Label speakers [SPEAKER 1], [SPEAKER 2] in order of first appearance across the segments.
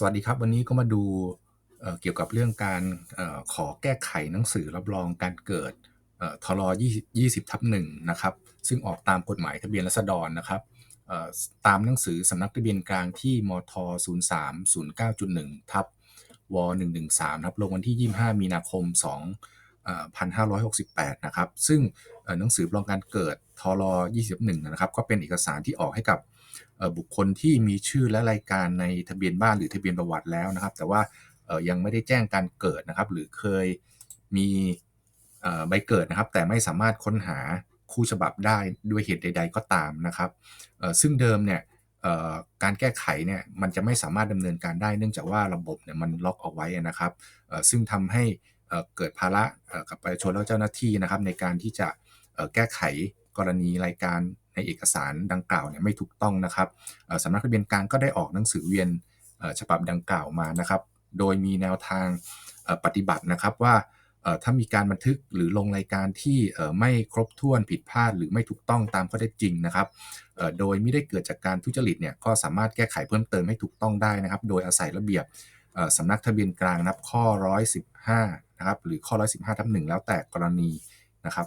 [SPEAKER 1] สวัสดีครับ วันนี้ก็มาดูเกี่ยวกับเรื่องการอขอแก้ไขหนังสือรับรองการเกิดทลอทร20 20 ทับหนึ่งนะครับ ซึ่งออกตามกฎหมายทะเบียนรัษฎรนะครับตามหนังสือสำนักทะเบียนกลางที่มท 0309.1 ทับว113 ครับลงวันที่ 25 มีนาคม2เอ่อ 1568 นะครับ ซึ่งหนังสือรับรองการเกิดทร21 นะครับ ก็เป็นเอกสารที่ออกให้กับบุคคลที่มีชื่อและรายการในทะเบียนบ้านหรือทะเบียนประวัติแล้วนะครับ แต่ว่ายังไม่ได้แจ้งการเกิดนะครับ หรือเคยมีใบเกิดนะครับ แต่ไม่สามารถค้นหาคู่ฉบับได้ด้วยเหตุใด ๆ ก็ตามนะครับซึ่งเดิมเนี่ยการแก้ไขเนี่ยมันจะไม่สามารถดำเนินการได้เนื่องจากว่าระบบเนี่ยมันล็อกเอาไว้นะครับซึ่งทำให้ เกิดภาระกับประชาชนและเจ้าหน้าที่นะครับ ในการที่จะแก้ไขกรณีรายการในเอกสารดังกล่าวเนี่ยไม่ถูกต้องนะครับสำนักทะเบียนกลางก็ได้ออกหนังสือเวียนฉบับดังกล่าวมานะครับ โดยมีแนวทางปฏิบัตินะครับว่าถ้ามีการบันทึกหรือลงรายการที่ไม่ครบถ้วนผิดพลาด หรือไม่ถูกต้องตามข้อเท็จจริงนะครับ โดยไม่ได้เกิดจากการทุจริตเนี่ยก็สามารถแก้ไขเพิ่มเติมให้ถูกต้องได้นะครับ โดยอาศัยระเบียบ สำนักทะเบียนกลางนับข้อ 115 นะครับ หรือข้อ 115ทับ1แล้วแต่กรณีนะครับ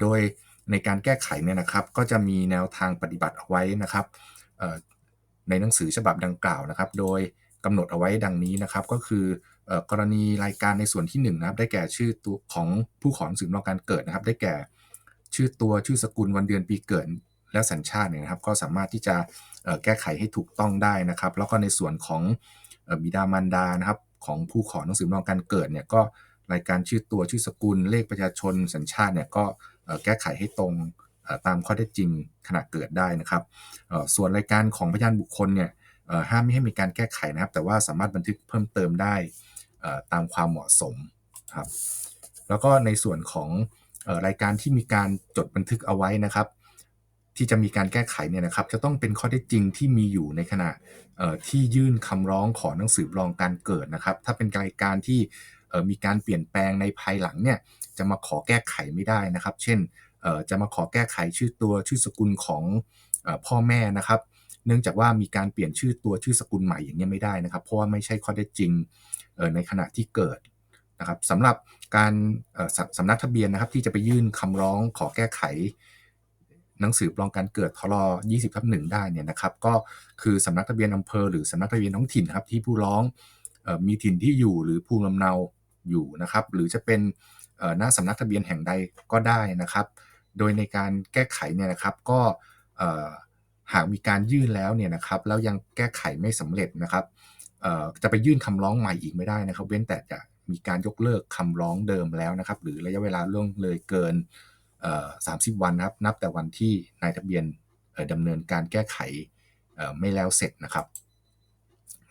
[SPEAKER 1] โดยในการแก้ไขเนี่ยนะครับ ก็จะมีแนวทางปฏิบัติเอาไว้นะครับในหนังสือฉบับดังกล่าวนะครับ โดยกำหนดเอาไว้ดังนี้นะครับ ก็คือออกรณีรายการในส่วนที่1นะครับ ได้แก่ชื่อตัวของผู้ขอหนังสือรับรองการเกิดนะครับ ได้แก่ชื่อตัวชื่อสกุลวันเดือนปีเกิด และสัญชาติเนี่ยนะครับก็สามารถที่จะแก้ไขให้ถูกต้องได้นะครับ แล้วก็ในส่วนของบิดามารดานะครับของผู้ขอหนังสือรับรองการเกิดเนี่ยก็รายการชื่อตัวชื่อสกุลเลขประชาชนสัญชาติเนี่ยก็แก้ไขให้ตรงตามข้อเท็จจริงขณะเกิดได้นะครับ ส่วนรายการของพยานบุคคลเนี่ยห้ามไม่ให้มีการแก้ไขนะครับ แต่ว่าสามารถบันทึกเพิ่มเติมได้ตามความเหมาะสมครับแล้วก็ในส่วนของรายการที่มีการจดบันทึกเอาไว้นะครับ ที่จะมีการแก้ไขเนี่ยนะครับ จะต้องเป็นข้อเท็จจริงที่มีอยู่ในขณะที่ยื่นคำร้องขอหนังสือรับรองการเกิดนะครับ ถ้าเป็นรายการที่มีการเปลี่ยนแปลงในภายหลังเนี่ยจะมาขอแก้ไขไม่ได้นะครับ เช่นจะมาขอแก้ไขชื่อตัวชื่อสกุลของอพ่อแม่นะครับ เนื่องจากว่ามีการเปลี่ยนชื่อตัวชื่อสกุลใหม่อย่างเงี้ไม่ได้นะครับ เพราะว่าไม่ใช่ข้อเท็จจริงในขณะที่เกิดนะครับสำหรับการสำนักทะเบียนนะครับที่จะไปยื่นคำร้องขอแก้ไข หนังสือรับรองการเกิดทร20ทับ1ได้เนี่ยนะครับก็คือสำนักทะเบียนอำเภอหรือสำนักทะเบียนท้องถิ่นครับที่ผู้ร้องออมีถิ่นที่อยู่หรือภูมิลำเนาอยู่นะครับหรือจะเป็นหน้าสำนักทะเบียนแห่งใดก็ได้นะครับ โดยในการแก้ไขเนี่ยนะครับก็หากมีการยื่นแล้วเนี่ยนะครับแล้วยังแก้ไขไม่สำเร็จนะครับจะไปยื่นคำร้องใหม่อีกไม่ได้นะครับ เว้นแต่จะมีการยกเลิกคำร้องเดิมแล้วนะครับ หรือระยะเวลาล่วงเลยเกิน 30 วันนะครับ นับแต่วันที่นายทะเบียนดำเนินการแก้ไขไม่แล้วเสร็จนะครับ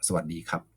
[SPEAKER 1] สวัสดีครับ